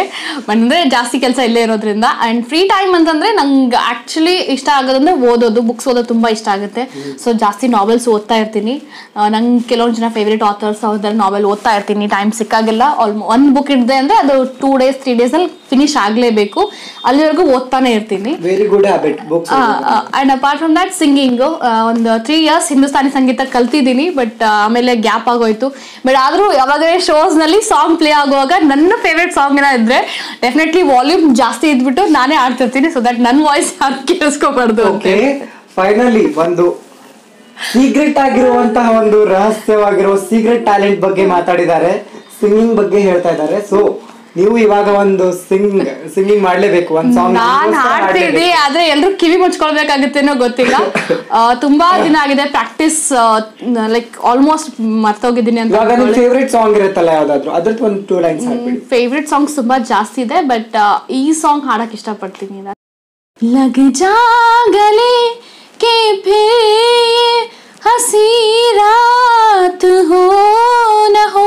ಅಂದ್ರೆ ಜಾಸ್ತಿ ಕೆಲಸ ಇಲ್ಲೇ ಇರೋದ್ರಿಂದ. ಅಂಡ್ ಫ್ರೀ ಟೈಮ್ ಅಂತಂದ್ರೆ ನಂಗೆ ಆಕ್ಚುಲಿ ಇಷ್ಟ ಆಗೋದಂದ್ರೆ ಓದೋದು ಬುಕ್ಸ್ ಓದೋದು ತುಂಬಾ ಇಷ್ಟ ಆಗುತ್ತೆ. ಸೊ ಜಾಸ್ತಿ ನಾವೆಲ್ಸ್ ಓದ್ತಾ ಇರ್ತೀನಿ. ನಂಗೆ ಕೆಲವೊಂದು ಜನ ಫೇವ್ರೇಟ್ ಆಥರ್ಸ್ ಅವ್ರದ್ದು ನಾವೆಲ್ ಓದ್ತಾ ಇರ್ತೀನಿ. ಟೈಮ್ ಸಿಕ್ಕಾಗೆಲ್ಲ ಆಲ್ಮೋ ಒಂದು ಬುಕ್ ಇಡ್ದೆ ಅಂದ್ರೆ ಅದು ಟೂ ಡೇಸ್ ತ್ರೀ ಡೇಸ್ ಅಲ್ಲಿ ಫಿನಿಶ್ ಆಗ್ಲೇಬೇಕು. ಅಲ್ಲಿವರೆಗೂ ಓದ್ತಾನೆ ಇರ್ತೀನಿ. Very good habit books and apart from that singing ಒಂದು ತ್ರೀ ಇಯರ್ಸ್ ಹಿಂದೂಸ್ತಾನಿ ಸಂಗೀತ ಕಲ್ತಿದ್ದೀನಿ ಬಟ್ ಆಮೇಲೆ ಗ್ಯಾಪ್ ಆಗೋಯ್ತು. ಬಟ್ ಆದರೂ ಯಾವಾಗಲೇ ಶೋಸ್ನಲ್ಲಿ ಸಾಂಗ್ ಪ್ಲೇ ಆಗುವಾಗ ನನ್ನ ಫೇವ್ರೆಟ್ ಸಾಂಗ್ ಏನೋ ಇದ್ರೆ ಡೆಫಿನೆಟ್ಲಿ ವಾಲ್ಯೂಮ್ ಜಾಸ್ತಿ ಇದ್ಬಿಟ್ಟು ನಾನೇ ಆಡ್ತಿರ್ತೀನಿ ಸೊ ದಟ್ ನನ್ನ ವಾಯ್ಸ್ ಯಾರು ಕೇಳಿಸ್ಕೋಬಾರ್ದು ಓಕೆ ಫೈನಲಿ ಒಂದು ಸೀಕ್ರೆಟ್ ಆಗಿರುವಂತಹ ಒಂದು ರಹಸ್ಯವಾಗಿರುವ ಸೀಕ್ರೆಟ್ ಟ್ಯಾಲೆಂಟ್ ಬಗ್ಗೆ ಮಾತಾಡಿದ್ದಾರೆ ಸಿಂಗಿಂಗ್ ಬಗ್ಗೆ ಹೇಳ್ತಾ ಇದ್ದಾರೆ. ಸೊ ನೀವು ಇವಾಗ ಒಂದು ಸಿಂಗ್ ಸಿಂಗಿಂಗ್ ಮಾಡ್ಲೇಬೇಕು ಒಂದು ಸಾಂಗ್ ನಾನ್ ಹಾಡ್ತಿದ್ದೆ ಆದ್ರೆ ಎಲ್ರು ಕಿವಿ ಮುಚ್ಕೊಳ್ಬೇಕಾಗುತ್ತೇನೋ ಗೊತ್ತಿಲ್ಲ ಆ, ತುಂಬಾ ದಿನ ಆಗಿದೆ ಪ್ರಾಕ್ಟೀಸ್ ಲೈಕ್ ಆಲ್ಮೋಸ್ಟ್ ಮರ್ತೋಗಿದ್ದೀನಿ ಅಂತ ಇವಾಗ ನಿಮ್ ಫೇವ್ರೆಟ್ ಸಾಂಗ್ ಇರುತ್ತಲ್ಲ ಯಾವ್ದಾದ್ರು ಅದ್ರದ್ದು ಒಂದು ಟೂ ಲೈನ್ಸ್ ಹಾಡ್ಬಿಡಿ ಫೇವ್ರೆಟ್ ಸಾಂಗ್ಸ್ ತುಂಬಾ ಜಾಸ್ತಿ ಇದೆ ಬಟ್ ಈ ಸಾಂಗ್ ಹಾಡಕ್ ಇಷ್ಟಪಡ್ತೀನಿ ನಾನು लग जा गले के फिर ये हंसी रात हो न हो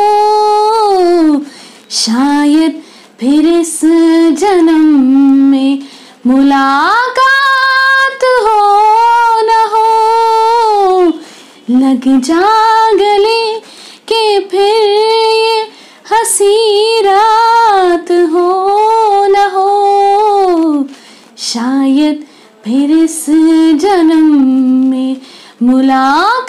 शायद फिर इस जन्म में मुलाकात हो न हो। लग जा गले के फिर ये हँसी रात हो न हो। शायद फिर इस जन्म में मुलाकात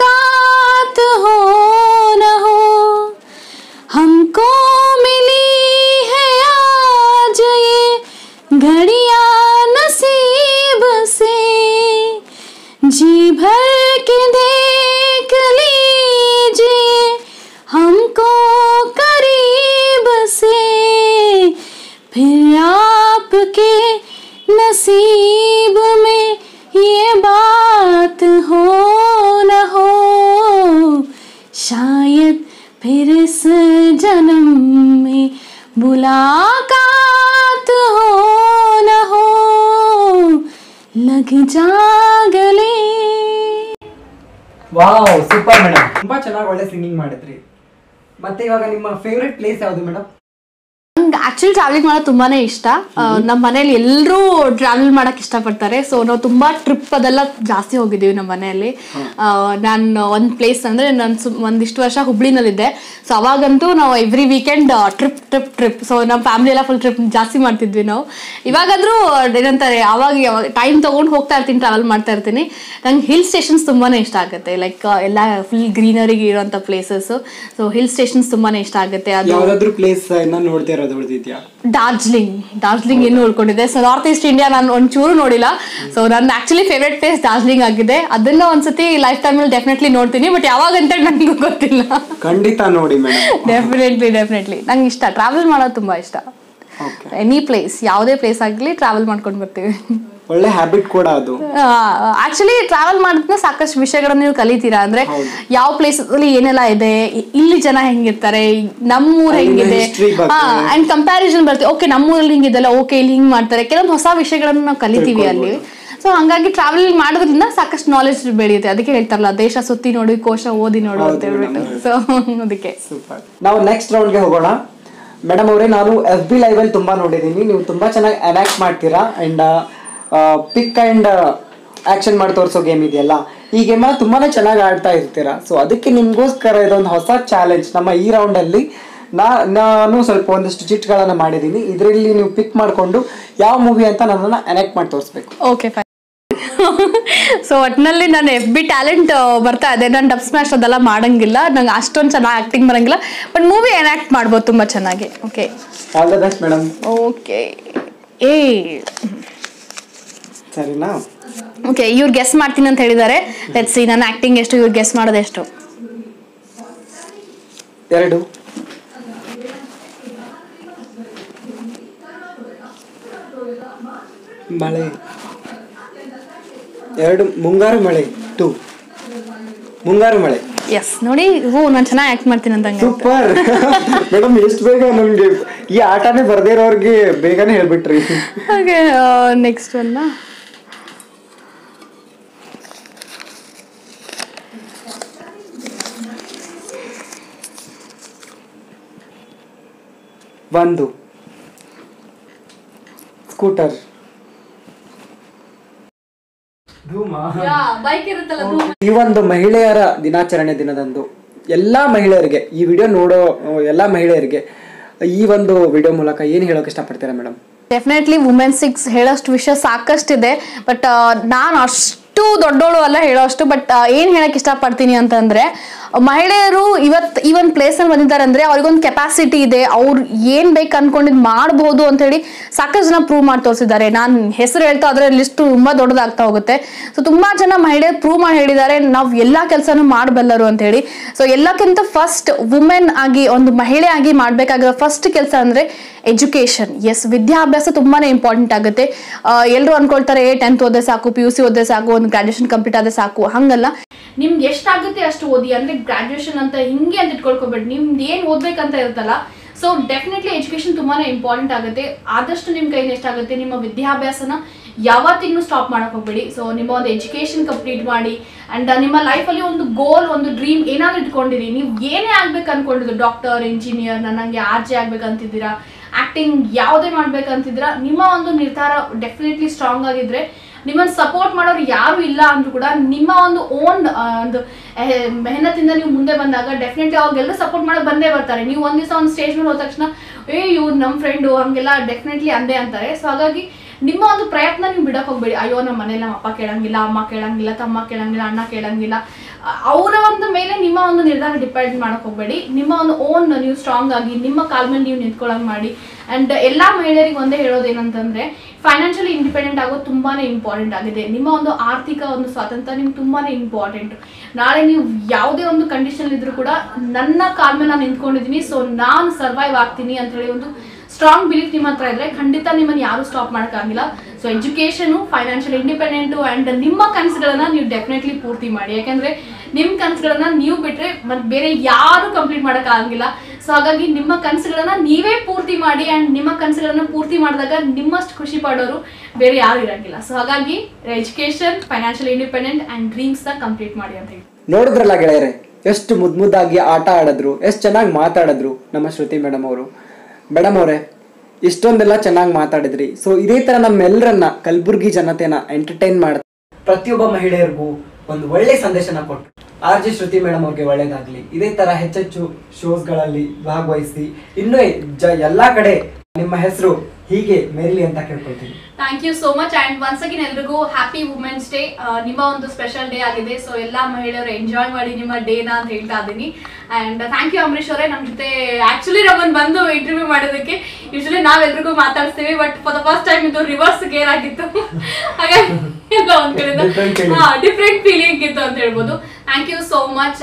ಇವಾಗ ನಿಮ್ಮ ಫೇವ್ರೆಟ್ ಪ್ಲೇಸ್ ಯಾವುದು ಮೇಡಮ್ ಆಕ್ಚುಲಿ ಟ್ರಾವೆಲಿಂಗ್ ಮಾಡೋದು ತುಂಬಾನೇ ಇಷ್ಟ. ನಮ್ಮ ಮನೇಲಿ ಎಲ್ಲರೂ ಟ್ರಾವೆಲ್ ಮಾಡಕ್ ಇಷ್ಟಪಡ್ತಾರೆ. ಸೊ ನಾವು ತುಂಬಾ ಟ್ರಿಪ್ ಅದೆಲ್ಲ ಜಾಸ್ತಿ ಹೋಗಿದ್ದೀವಿ ನಮ್ಮ ಮನೆಯಲ್ಲಿ. ನಾನು ಒಂದು ಪ್ಲೇಸ್ ಅಂದ್ರೆ ನಾನು ಒಂದಿಷ್ಟು ವರ್ಷ ಹುಬ್ಳಿನಲ್ಲಿದ್ದೆ. ಸೊ ಅವಾಗಂತೂ ನಾವು every weekend trip trip trip so ನಮ್ಮ ಫ್ಯಾಮಿಲಿ ಎಲ್ಲ ಫುಲ್ ಟ್ರಿಪ್ ಜಾಸ್ತಿ ಮಾಡ್ತಿದ್ವಿ ನಾವು. ಇವಾಗಾದ್ರೂ ಏನಂತಾರೆ ಅವಾಗ ಯಾವಾಗ ಟೈಮ್ ತಗೊಂಡು ಹೋಗ್ತಾ ಇರ್ತೀನಿ ಟ್ರಾವೆಲ್ ಮಾಡ್ತಾ ಇರ್ತೀನಿ. ನಂಗೆ ಹಿಲ್ ಸ್ಟೇಷನ್ಸ್ ತುಂಬಾನೇ ಇಷ್ಟ ಆಗುತ್ತೆ. ಲೈಕ್ ಎಲ್ಲ ಫುಲ್ ಗ್ರೀನರಿ ಇರುವಂತ ಪ್ಲೇಸಸ್ ಸೊ ಹಿಲ್ ಸ್ಟೇಷನ್ಸ್ ತುಂಬಾನೇ ಇಷ್ಟ ಆಗುತ್ತೆ. ಅದು ಪ್ಲೇಸ್ ನೋಡ್ತಾ ಇರೋದು ಡಾರ್ಜಿಲಿಂಗ್ ಡಾರ್ಜಿಲಿಂಗ್ ಏನು ಉಳ್ಕೊಂಡಿದೆ. ಸೊ ನಾರ್ತ್ ಈಸ್ಟ್ ಇಂಡಿಯಾ ನಾನು ಒಂಚೂರು ನೋಡಿಲ್ಲ. ಸೊ ನನ್ನ ಆಕ್ಚುಲಿ ಫೇವ್ರೆಟ್ ಪ್ಲೇಸ್ ಡಾರ್ಜಿಲಿಂಗ್ ಆಗಿದೆ. ಅದನ್ನ ಒಂದ್ಸತಿ ಲೈಫ್ ಟೈಮ್ ಅಲ್ಲಿ ಡೆಫಿನೆಟ್ಲಿ ನೋಡ್ತೀನಿ. ಬಟ್ ಯಾವಾಗ ಅಂತ ನನಗೂ ಗೊತ್ತಿಲ್ಲ. ಖಂಡಿತ ನೋಡಿ ಡೆಫಿನೆಟ್ಲಿ ಡೆಫಿನೆಟ್ಲಿ ನಂಗೆ ಇಷ್ಟ. ಟ್ರಾವೆಲ್ ಮಾಡೋದು ತುಂಬಾ ಇಷ್ಟ. ಎನಿ ಪ್ಲೇಸ್ ಯಾವುದೇ ಪ್ಲೇಸ್ ಆಗಲಿ ಟ್ರಾವೆಲ್ ಮಾಡ್ಕೊಂಡು ಬರ್ತೀವಿ. ಒಳ್ಳೆ ಹ್ಯಾಬಿಟ್ ಕೂಡ ಅದು. ಆಕ್ಚುಲಿ ಟ್ರಾವೆಲ್ ಮಾಡಿದ್ನ ಸಾಕಷ್ಟು ವಿಷಯಗಳನ್ನ ನೀವು ಕಲಿತೀರಾ? ಅಂದ್ರೆ ಯಾವ ಪ್ಲೇಸ್ ಅಲ್ಲಿ ಏನೆಲ್ಲ ಇದೆ? ಇಲ್ಲಿ ಜನ ಹೆಂಗಿರ್ತಾರೆ? ನಮ್ಮೂರ್ ಹೆಂಗಿದೆ. ಅಂಡ್ ಕಂಪ್ಯಾರಿಸನ್ ಬರ್ತೀವಿ ಓಕೆ ನಮ್ಮೂರಲ್ಲಿ ಹಿಂಗಿದೆಲ್ಲ ಓಕೆ ಇಲ್ಲಿ ಹಿಂಗ್ ಮಾಡ್ತಾರೆ. ಕೆಲವೊಂದು ಹೊಸ ವಿಷಯಗಳನ್ನ ನಾವು ಕಲಿತೀವಿ ಅಲ್ಲಿ. ಸೊ ಹಂಗಾಗಿ ಟ್ರಾವೆಲ್ ಮಾಡೋದ್ರಿಂದ ಸಾಕಷ್ಟು ನಾಲೆಜ್ ಬೆಳೆಯುತ್ತೆ. ಅದಕ್ಕೆ ಹೇಳ್ತಾರಲ್ಲ ದೇಶ ಸುತ್ತಿ ನೋಡಿ ಕೋಶ ಓದಿ ನೋಡು ಅಂತ ಹೇಳ್ಬಿಟ್ಟು. ಸೊ ಅದಕ್ಕೆ. ನಾವು ನೆಕ್ಸ್ಟ್ ರೌಂಡ್ಗೆ ಹೋಗೋಣ. ಮೇಡಮ್ ಅವರೇ, ನಾನು ಎಫ್ ಬಿ ಲೈವ್ ಅಲ್ಲಿ ತುಂಬಾ ನೋಡಿದ್ದೀನಿ. ನೀವು ತುಂಬಾ ಚೆನ್ನಾಗಿ ಅನಾಕ್ಟ್ ಮಾಡ್ತೀರಾ? ಅಂಡ್ ಪಿಕ್ ಅಂಡ್ ಆಕ್ಷನ್ ಮಾಡಿ ತೋರಿಸೋ ಗೇಮ್ ಇದೆಯಲ್ಲ. ಈ ಗೇಮ್ ತುಂಬಾನೇ ಚೆನ್ನಾಗಿ ಆಡ್ತಾ ಇರ್ತೀರಾ? ಸೊ ಅದಕ್ಕೆ ನಿಮ್ಗೋಸ್ಕರ ಇದೊಂದು ಹೊಸ ಚಾಲೆಂಜ್ ನಮ್ಮ ಈ ರೌಂಡ್ ಅಲ್ಲಿ ನಾ, ನಾನು ಸ್ವಲ್ಪ ಒಂದಿಷ್ಟು ಚಿಟ್ಗಳನ್ನ ಮಾಡಿದ್ದೀನಿ. ಇದರಲ್ಲಿ ನೀವು ಪಿಕ್ ಮಾಡ್ಕೊಂಡು ಯಾವ ಮೂವಿ ಅಂತ ನನ್ನನ್ನು ಅನಾಕ್ಟ್ ಮಾಡಿ ತೋರಿಸ್ಬೇಕು. ಓಕೆ ಸೊ ಒಟ್ಟಿನಲ್ಲಿ ನಾನು ಎಫ್ ಬಿ ಟ್ಯಾಲೆಂಟ್ ಬರ್ತಾ ಇದೆ. ನಾನು ಡಬ್ ಸ್ಮ್ಯಾಶ್ ಅದೆಲ್ಲ ಮಾಡಂಗಿಲ್ಲ. ನಂಗೆ ಅಷ್ಟೊಂದು ಚೆನ್ನಾಗಿ ಆಕ್ಟಿಂಗ್ ಬರಂಗಿಲ್ಲ. ಬಟ್ ಮೂವಿ ಎನಾಕ್ಟ್ ಮಾಡ್ಬೋದು ತುಂಬ ಚೆನ್ನಾಗಿ. ಓಕೆ ಮೇಡಮ್ ಓಕೆ ಏ. ಸರಿನಾ? ಓಕೆ ಇವ್ರು ಗೆಸ್ ಮಾಡ್ತೀನಿ ಅಂತ ಹೇಳಿದ್ದಾರೆ ಲೆಟ್ಸ್ ಸಿ ನನ್ನ ಆಕ್ಟಿಂಗ್ ಎಷ್ಟು ಇವ್ರು ಗೆಸ್ ಮಾಡೋದು ಎಷ್ಟು? ಎರಡು. ಮಳೆ. ಎರಡು ಮುಂಗಾರು ಮಳೆ ಟು ಮುಂಗಾರು ಮಳೆ. ಎಸ್ ನೋಡಿ ಹೂ ನಾನು ಚೆನ್ನಾಗಿ ಆಕ್ಟ್ ಮಾಡ್ತೀನಿ ಅಂತ ಸೂಪರ್ ಮೇಡಮ್ ಎಷ್ಟು ಬೇಗ ನಮಗೆ ಈ ಆಟನೇ ಬರದೇ ಇರೋರ್ಗೆ ಬೇಗನೆ ಹೇಳ್ಬಿಟ್ರಿ. ಹಾಗೆ ನೆಕ್ಸ್ಟ್ ಒನ್ನ ಒಂದು. ಸ್ಕೂಟರ್ ಬೈಕ್ ಇರುತ್ತಲ್ಲ ಈ ಒಂದು ಮಹಿಳೆಯರ ದಿನಾಚರಣೆ ದಿನದಂದು ಎಲ್ಲಾ ಮಹಿಳೆಯರಿಗೆ ಈ ವಿಡಿಯೋ ನೋಡೋ ಎಲ್ಲಾ ಮಹಿಳೆಯರಿಗೆ ಈ ಒಂದು ವಿಡಿಯೋ ಮೂಲಕ ಏನು ಹೇಳೋಕೆ ಇಷ್ಟಪಡ್ತೀರಾ ಮೇಡಮ್ ಡೆಫಿನೆಟ್ಲಿ ವುಮೆನ್ ಸಿಕ್ಸ್ ಹೇಳೋಷ್ಟು ವಿಷಯ ಸಾಕಷ್ಟಿದೆ ಬಟ್ ನಾನು ಅಷ್ಟು ದೊಡ್ಡೋಳು ಅಲ್ಲ ಹೇಳೋಷ್ಟು ಬಟ್ ಏನು ಹೇಳಕ್ ಇಷ್ಟಪಡ್ತೀನಿ ಅಂತಂದ್ರೆ ಮಹಿಳೆಯರು ಇವತ್ತು ಈ ಒಂದು ಪ್ಲೇಸಲ್ಲಿ ಬಂದಿದ್ದಾರೆ ಅಂದ್ರೆ ಅವ್ರಿಗೊಂದು ಕೆಪಾಸಿಟಿ ಇದೆ, ಅವ್ರು ಏನ್ ಬೇಕು ಅನ್ಕೊಂಡಿದ್ ಮಾಡಬಹುದು ಅಂತ ಹೇಳಿ ಸಾಕಷ್ಟು ಜನ ಪ್ರೂವ್ ಮಾಡಿ ತೋರಿಸಿದ್ದಾರೆ. ನಾನು ಹೆಸರು ಹೇಳ್ತಾ ಅದ್ರ ಲಿಸ್ಟ್ ತುಂಬಾ ದೊಡ್ಡದಾಗ್ತಾ ಹೋಗುತ್ತೆ. ಸೊ ತುಂಬಾ ಜನ ಮಹಿಳೆಯರು ಪ್ರೂವ್ ಮಾಡಿ ಹೇಳಿದ್ದಾರೆ. ನಾವು ಎಲ್ಲಾ ಕೆಲಸನೂ ಮಾಡಬಲ್ಲರು ಅಂತ ಹೇಳಿ. ಸೊ ಎಲ್ಲಕ್ಕಿಂತ ಫಸ್ಟ್ ವುಮೆನ್ ಆಗಿ, ಒಂದು ಮಹಿಳೆ ಆಗಿ ಮಾಡ್ಬೇಕಾಗಿರೋ ಫಸ್ಟ್ ಕೆಲಸ ಅಂದ್ರೆ ಎಜುಕೇಶನ್ ಎಸ್ ವಿದ್ಯಾಭ್ಯಾಸ ತುಂಬಾನೇ ಇಂಪಾರ್ಟೆಂಟ್ ಆಗುತ್ತೆ. ಎಲ್ಲರೂ ಅನ್ಕೊಳ್ತಾರೆ ಟೆಂತ್ ಓದೇ ಸಾಕು ಪಿ ಯು ಸಿ ಓದೇ ಸಾಕು, ಒಂದು ಗ್ರಾಜುಯೇಷನ್ ಕಂಪ್ಲೀಟ್ ಆದ್ರೆ ಸಾಕು. ಹಂಗಲ್ಲ. ನಿಮ್ಗೆ ಎಷ್ಟಾಗುತ್ತೆ ಅಷ್ಟು ಓದಿ? ಅಂದ್ರೆ ಗ್ರಾಜುಯೇಷನ್ ಅಂತ ಹಿಂಗೆ ಅಂತ ಇಟ್ಕೊಳ್ಕೊಬೇಡಿ. ನಿಮ್ದು ಏನು ಓದಬೇಕಂತ ಇರುತ್ತಲ್ಲ ಸೊ ಡೆಫಿನೆಟ್ಲಿ ಎಜುಕೇಶನ್ ತುಂಬಾನೇ ಇಂಪಾರ್ಟೆಂಟ್ ಆಗುತ್ತೆ. ಆದಷ್ಟು ನಿಮ್ಮ ಕೈಲಿ ಎಷ್ಟಾಗುತ್ತೆ ನಿಮ್ಮ ವಿದ್ಯಾಭ್ಯಾಸನ ಯಾವತ್ತಿಗೂ ಸ್ಟಾಪ್ ಮಾಡಕ್ ಹೋಗ್ಬೇಡಿ. ಸೊ ನಿಮ್ಮ ಒಂದು ಎಜುಕೇಶನ್ ಕಂಪ್ಲೀಟ್ ಮಾಡಿ ಅಂಡ್ ನಿಮ್ಮ ಲೈಫಲ್ಲಿ ಒಂದು ಗೋಲ್ ಒಂದು ಡ್ರೀಮ್ ಏನಾದ್ರು ಇಟ್ಕೊಂಡಿರಿ. ನೀವು ಏನೇ ಆಗ್ಬೇಕು ಅನ್ಕೊಂಡಿದ್ರು ಡಾಕ್ಟರ್ ಇಂಜಿನಿಯರ್ ನನಗೆ ಆರ್ ಜೆ ಆಗ್ಬೇಕಂತಿದ್ದೀರಾ ಆಕ್ಟಿಂಗ್ ಯಾವುದೇ ಮಾಡ್ಬೇಕಂತಿದ್ದೀರಾ, ನಿಮ್ಮ ಒಂದು ನಿರ್ಧಾರ ಡೆಫಿನೆಟ್ಲಿ ಸ್ಟ್ರಾಂಗ್ ಆಗಿದ್ರೆ ನಿಮ್ಮನ್ನು ಸಪೋರ್ಟ್ ಮಾಡೋರು ಯಾರು ಇಲ್ಲ ಅಂದ್ರೂ ಕೂಡ ನಿಮ್ಮ ಒಂದು ಓನ್ ಒಂದು ಮೆಹನತಿಂದ ನೀವು ಮುಂದೆ ಬಂದಾಗ ಡೆಫಿನೆಟ್ಲಿ ಅವ್ರಿಗೆಲ್ಲ ಸಪೋರ್ಟ್ ಮಾಡೋಕೆ ಬಂದೇ ಬರ್ತಾರೆ. ನೀವು ಒಂದು ದಿವಸ ಒಂದು ಸ್ಟೇಜ್ ಮೇಲೆ ಹೋದ ತಕ್ಷಣ, ಏ, ಇವ್ರು ನಮ್ಮ ಫ್ರೆಂಡು ಹಂಗೆಲ್ಲ ಡೆಫಿನೆಟ್ಲಿ ಅಂದೇ ಅಂತಾರೆ. ಸೊ ಹಾಗಾಗಿ ನಿಮ್ಮ ಒಂದು ಪ್ರಯತ್ನ ನೀವು ಬಿಡಕ್ಕೆ ಹೋಗ್ಬೇಡಿ. ಅಯ್ಯೋ ನಮ್ಮ ಮನೇಲಿ ನಮ್ಮ ಅಪ್ಪ ಕೇಳಂಗಿಲ್ಲ, ಅಮ್ಮ ಕೇಳಂಗಿಲ್ಲ, ತಮ್ಮ ಕೇಳಂಗಿಲ್ಲ, ಅಣ್ಣ ಕೇಳಂಗಿಲ್ಲ. ಅವರ ಒಂದು ಮೇಲೆ ನಿಮ್ಮ ಒಂದು ನಿರ್ಧಾರ ಡಿಪೆಂಡ್ ಮಾಡೋಕೆ ಹೋಗ್ಬೇಡಿ. ನಿಮ್ಮ ಒಂದು ಓನ್ ನೀವು ಸ್ಟ್ರಾಂಗ್ ಆಗಿ, ನಿಮ್ಮ ಕಾಲ್ ಮೇಲೆ ನೀವು ನಿಂತ್ಕೊಳ್ಳಂಗೆ ಮಾಡಿ. ಅಂಡ್ ಎಲ್ಲ ಮಹಿಳೆಯರಿಗೆ ಒಂದೇ ಹೇಳೋದು ಏನಂತಂದ್ರೆ ಫೈನಾನ್ಷಿಯಲಿ ಇಂಡಿಪೆಂಡೆಂಟ್ ಆಗೋದು ತುಂಬಾನೇ ಇಂಪಾರ್ಟೆಂಟ್ ಆಗಿದೆ. ನಿಮ್ಮ ಒಂದು ಆರ್ಥಿಕ ಒಂದು ಸ್ವಾತಂತ್ರ್ಯ ನಿಮ್ಗೆ ತುಂಬಾನೇ ಇಂಪಾರ್ಟೆಂಟ್ ನಾಳೆ ನೀವು ಯಾವುದೇ ಒಂದು ಕಂಡೀಷನ್ ಇದ್ರೂ ಕೂಡ ನನ್ನ ಕಾಲ್ ಮೇಲೆ ನಾನು ನಿಂತ್ಕೊಂಡಿದ್ದೀನಿ ಸೊ ನಾನು ಸರ್ವೈವ್ ಆಗ್ತೀನಿ ಅಂತ ಹೇಳಿ ಒಂದು ಸ್ಟ್ರಾಂಗ್ ಬಿಲೀಫ್ ನಿಮ್ಮ ಹತ್ರ ಇದ್ರೆ ಖಂಡಿತ ನಿಮ್ಮನ್ನು ಯಾರು ಸ್ಟಾಪ್ ಮಾಡೋಕ್ಕಾಗಿಲ್ಲ so education financial independent and ನಿಮ್ಮ ಕನಸುಗಳನ್ನ ನೀವು ಡೆಫಿನೆಟ್ಲಿ ಪೂರ್ತಿ ಮಾಡಿ. ಯಾಕಂದ್ರೆ ನಿಮ್ಮ ಕನಸುಗಳನ್ನ ನೀವು ಬಿಟ್ರೆ ಮತ್ತೆ ಬೇರೆ ಯಾರು ಕಂಪ್ಲೀಟ್ ಮಾಡೋಕ್ಕಾಗಂಗಿಲ್ಲ ಸೊ ಹಾಗಾಗಿ ನಿಮ್ಮ ಕನಸುಗಳನ್ನ ನೀವೇ ಪೂರ್ತಿ ಮಾಡಿ ಆ್ಯಂಡ್ ನಿಮ್ಮ ಕನಸುಗಳನ್ನ ಪೂರ್ತಿ ಮಾಡಿದಾಗ ನಿಮ್ಮಷ್ಟು ಖುಷಿ ಪಡೋರು ಬೇರೆ ಯಾರು ಇರಂಗಿಲ್ಲ. ಸೊ ಹಾಗಾಗಿ ಎಜುಕೇಶನ್ ಫೈನಾನ್ಷಿಯಲ್ ಇಂಡಿಪೆಂಡೆಂಟ್ ಆ್ಯಂಡ್ನ ಕಂಪ್ಲೀಟ್ ಮಾಡಿ ಅಂತ ಹೇಳಿ ನೋಡಿದ್ರಲ್ಲ ಗೆಳೆಯರೆ ಎಷ್ಟು ಮುದ್ ಮುದ್ದಾಗಿ ಆಟ ಆಡಿದ್ರು ಎಷ್ಟು ಚೆನ್ನಾಗಿ ಮಾತಾಡಿದ್ರು ನಮ್ಮ ಶ್ರುತಿ ಮೇಡಮ್ ಅವರು. ಮೇಡಮ್ ಅವರೇ ಇಷ್ಟೊಂದೆಲ್ಲ ಚೆನ್ನಾಗಿ ಮಾತಾಡಿದ್ರಿ. ಸೊ ಇದೇ ತರ ನಮ್ಮೆಲ್ಲರನ್ನ ಕಲಬುರ್ಗಿ ಜನತೆನ ಎಂಟರ್ಟೈನ್ ಮಾಡ್ತಾರೆ ಪ್ರತಿಯೊಬ್ಬ ಮಹಿಳೆಯರಿಗೂ ಒಂದು ಒಳ್ಳೆ ಸಂದೇಶನ ಕೊಟ್ಟು. ಆರ್ ಜಿ ಶ್ರುತಿ ಮೇಡಮ್ ಅವ್ರಿಗೆ ಒಳ್ಳೇದಾಗ್ಲಿ. ಇದೇ ತರ ಹೆಚ್ಚೆಚ್ಚು ಶೋಸ್ಗಳಲ್ಲಿ ಭಾಗವಹಿಸಿ. ಇನ್ನೂ ಜ ಎಲ್ಲಾ ಕಡೆ ನಿಮ್ಮ ಹೆಸರು ಹೀಗೆ ಮೇರ್ಲಿ ಅಂತ ಕೇಳ್ಕೊಳ್ತೀನಿ. Thank you so much and once again ಎಲ್ರಿಗೂ ಹ್ಯಾಪಿ ವುಮೆನ್ಸ್ ಡೇ ನಿಮ್ಮ ಒಂದು ಸ್ಪೆಷಲ್ ಡೇ ಆಗಿದೆ. ಸೊ ಎಲ್ಲ ಮಹಿಳೆಯರು ಎಂಜಾಯ್ ಮಾಡಿ ನಿಮ್ಮ ಡೇನ ಅಂತ ಹೇಳ್ತಾ ಇದ್ದೀನಿ. ಅಂಡ್ ಥ್ಯಾಂಕ್ ಯು ಅಂಬರೀಶ್ ಅವರೇ. ನಮ್ಮ ಜೊತೆ ಆಕ್ಚುಲಿ ನಮ್ಮನ್ನು ಬಂದು ಇಂಟರ್ವ್ಯೂ ಮಾಡೋದಕ್ಕೆ ಯೂಶಲಿ ನಾವೆಲ್ರಿಗೂ ಮಾತಾಡ್ತೀವಿ but for the first time ಇದು ರಿವರ್ಸ್ ಗೇರ್ ಆಗಿತ್ತು. ಹಾಗಾಗಿ ಎಲ್ಲ ಒಂದ್ ಕಡೆಯಿಂದ ಡಿಫ್ರೆಂಟ್ ಫೀಲಿಂಗ್ ಇತ್ತು ಅಂತ ಹೇಳ್ಬೋದು. Thank you so much